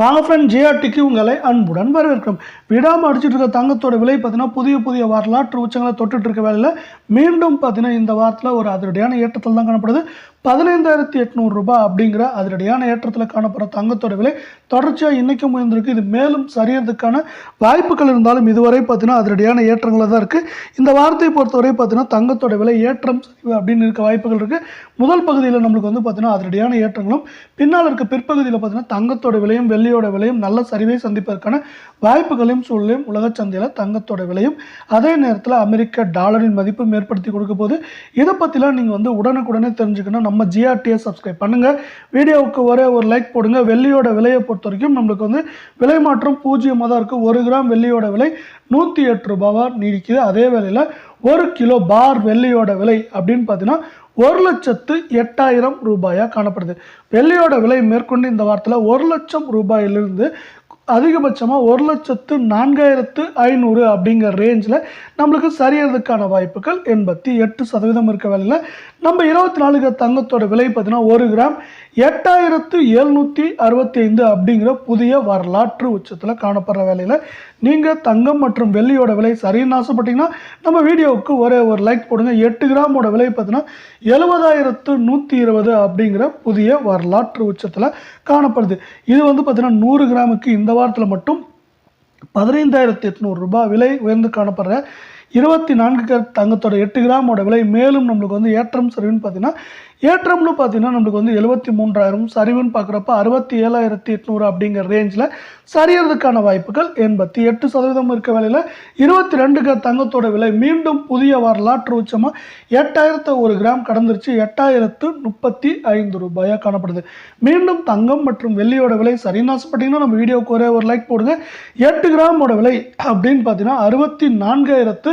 வாங்க ஃப்ரெண்ட் ஜிஆர்டிக்கு உங்களை அன்புடன் வரவேற்கிறோம். விடாமல் அடிச்சிட்டு இருக்க தங்கத்தோட விலை பார்த்தீங்கன்னா புதிய புதிய வரலாற்று உச்சங்களை தொட்டுட்டு இருக்க வேலையில் மீண்டும் பார்த்தீங்கன்னா இந்த வாரத்தில் ஒரு அதிரடியான ஏற்றத்தில் தான் காணப்படுது. பதினைந்தாயிரத்தி எட்நூறு ரூபாய் அப்படிங்கிற அதிரடியான ஏற்றத்தில் காணப்படுற தங்கத்தோட விலை தொடர்ச்சியாக இன்றைக்கும் உயர்ந்திருக்கு. இது மேலும் சரியறதுக்கான வாய்ப்புகள் இருந்தாலும் இதுவரை பார்த்தீங்கன்னா அதிரடியான ஏற்றங்களாக தான் இருக்குது இந்த வாரத்தை பொறுத்தவரை பார்த்தீங்கன்னா தங்கத்தோட விலை ஏற்றம் சரிவு அப்படின்னு இருக்க வாய்ப்புகள் இருக்குது முதல் பகுதியில் நம்மளுக்கு வந்து பார்த்தீங்கன்னா அதிரடியான ஏற்றங்களும் பின்னால் இருக்க பிற்பகுதியில் பார்த்தீங்கன்னா தங்கத்தோட விலையும் வெள்ளியோட விலையும் நல்ல சரிவை சந்திப்பதற்கான வாய்ப்புகளையும் சூழலையும் உலக சந்தையில் தங்கத்தோட விலையும் அதே நேரத்தில் அமெரிக்க டாலரின் மதிப்பும் ஏற்படுத்தி கொடுக்க போது இதை பற்றிலாம் நீங்கள் வந்து உடனுக்குடனே தெரிஞ்சுக்கணும் நம்ம ஜிஆர்டியை சப்ஸ்கிரைப் பண்ணுங்கள் வீடியோவுக்கு ஒரே ஒரு லைக் போடுங்க. வெள்ளியோட விலையை பொறுத்த வரைக்கும் நம்மளுக்கு வந்து விலை மாற்றம் பூஜ்ஜியமாக தான் இருக்குது ஒரு கிராம் வெள்ளியோட விலை நூற்றி எட்டு ரூபாவாக நீடிக்குது. அதே வேளையில் ஒரு கிலோ பார் வெள்ளியோட விலை அப்படின்னு பார்த்தீங்கன்னா ஒரு லட்சத்து எட்டாயிரம் ரூபாயாக காணப்படுது. வெள்ளியோட விலை மேற்கொண்டு இந்த வாரத்தில் ஒரு லட்சம் ரூபாயிலிருந்து அதிகபட்சமாக ஒரு லட்சத்து நான்காயிரத்து ஐநூறு அப்படிங்கிற ரேஞ்சில் நம்மளுக்கு சரியறதுக்கான வாய்ப்புகள் எண்பத்தி எட்டு சதவீதம் இருக்க வேலையில். நம்ம இருபத்தி நாலுக்கு தங்கத்தோட விலை பார்த்தீங்கன்னா ஒரு கிராம் எட்டாயிரத்து எழுநூற்றி அறுபத்தி ஐந்து அப்படிங்கிற புதிய வரலாற்று உச்சத்தில் காணப்படுற வேலையில். நீங்கள் தங்கம் மற்றும் வெள்ளியோட விலை சரின்னு ஆசைப்பட்டீங்கன்னா நம்ம வீடியோவுக்கு ஒரே ஒரு லைக் போடுங்க. எட்டு கிராமோட விலை பார்த்தீங்கன்னா எழுபதாயிரத்து நூற்றி இருபது அப்படிங்கிற புதிய வரலாற்று உச்சத்தில் காணப்படுது. இது வந்து பார்த்தீங்கன்னா நூறு கிராமுக்கு இந்த வாரத்தில் மட்டும் பதினைந்தாயிரத்தி எட்நூறு ரூபாய் விலை உயர்ந்து காணப்படுற இருபத்தி நான்கு கேரட் தங்கத்தோட எட்டு கிராமோட விலை மேலும் நம்மளுக்கு வந்து ஏற்றம் சரிவுன்னு பார்த்தீங்கன்னா ஏற்றம்னு பார்த்தீங்கன்னா நம்மளுக்கு வந்து எழுபத்தி மூன்றாயிரம் சரிவுன்னு பார்க்குறப்ப அறுபத்தி ஏழாயிரத்தி எட்நூறு அப்படிங்கிற ரேஞ்சில் சரியறதுக்கான வாய்ப்புகள் எண்பத்தி எட்டு சதவீதம் இருக்க வேலையில் இருபத்தி ரெண்டு கேரட் தங்கத்தோட விலை மீண்டும் புதிய வரலாற்று உச்சமாக எட்டாயிரத்து ஒரு கிராம் கடந்துருச்சு எட்டாயிரத்து முப்பத்தி ஐந்து ரூபாயாக காணப்படுது. மீண்டும் தங்கம் மற்றும் வெள்ளியோட விலை சரின்னு ஆசைப்பட்டீங்கன்னா நம்ம வீடியோக்கு ஒரே ஒரு லைக் போடுங்க. எட்டு கிராமோட விலை அப்படின்னு பார்த்தீங்கன்னா அறுபத்தி நான்காயிரத்து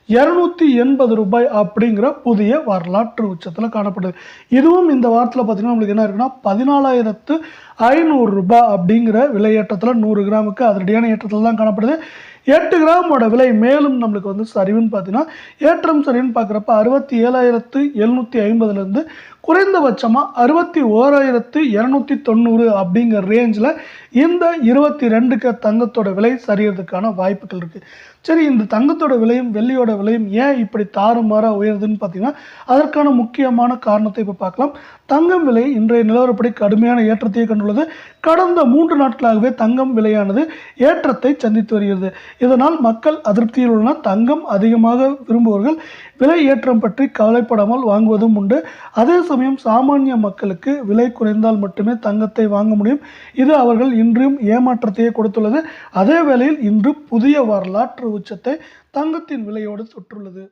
இரநூத்தி எண்பது ரூபாய் அப்படிங்கிற புதிய வரலாற்று உச்சத்தில் காணப்படுது. இதுவும் இந்த வாரத்தில் பார்த்தீங்கன்னா நம்மளுக்கு என்ன இருக்குன்னா பதினாலாயிரத்து ஐநூறு ரூபாய் அப்படிங்கிற விலையேற்றத்தில் நூறு கிராமுக்கு அதிரடியான ஏற்றத்தில் தான் காணப்படுது. எட்டு கிராமோட விலை மேலும் நம்மளுக்கு வந்து சரிவுன்னு பார்த்தீங்கன்னா ஏற்றம் சரிவுன்னு பார்க்குறப்ப அறுபத்தி ஏழாயிரத்து எழுநூற்றி ஐம்பதுலேருந்து குறைந்தபட்சமாக அறுபத்தி ஓராயிரத்து இரநூத்தி தொண்ணூறு அப்படிங்கிற ரேஞ்சில் இந்த இருபத்தி ரெண்டுக்கு தங்கத்தோட விலை சரியறதுக்கான வாய்ப்புகள் இருக்குது சரி இந்த தங்கத்தோட விலையும் வெள்ளியோட விலையும் ஏன் இப்படி தாறுமாறாக உயருதுன்னு பார்த்தீங்கன்னா அதற்கான முக்கியமான காரணத்தை இப்போ பார்க்கலாம். தங்கம் விலை இன்றைய நிலவரப்படி கடுமையான ஏற்றத்தையே கண்டுள்ளது. கடந்த மூன்று நாட்களாகவே தங்கம் விலையானது ஏற்றத்தை சந்தித்து வருகிறது. இதனால் மக்கள் அதிருப்தியில் உள்ளன தங்கம் அதிகமாக விரும்புபவர்கள் விலை ஏற்றம் பற்றி கவலைப்படாமல் வாங்குவதும் உண்டு. அதே சமயம் சாமானிய மக்களுக்கு விலை குறைந்தால் மட்டுமே தங்கத்தை வாங்க முடியும். இது அவர்கள் இன்றும் ஏமாற்றத்தையே கொடுத்துள்ளது. அதே வேளையில் இன்று புதிய வரலாற்று உச்சத்தை தங்கத்தின் விலையோடு தொற்றுள்ளது.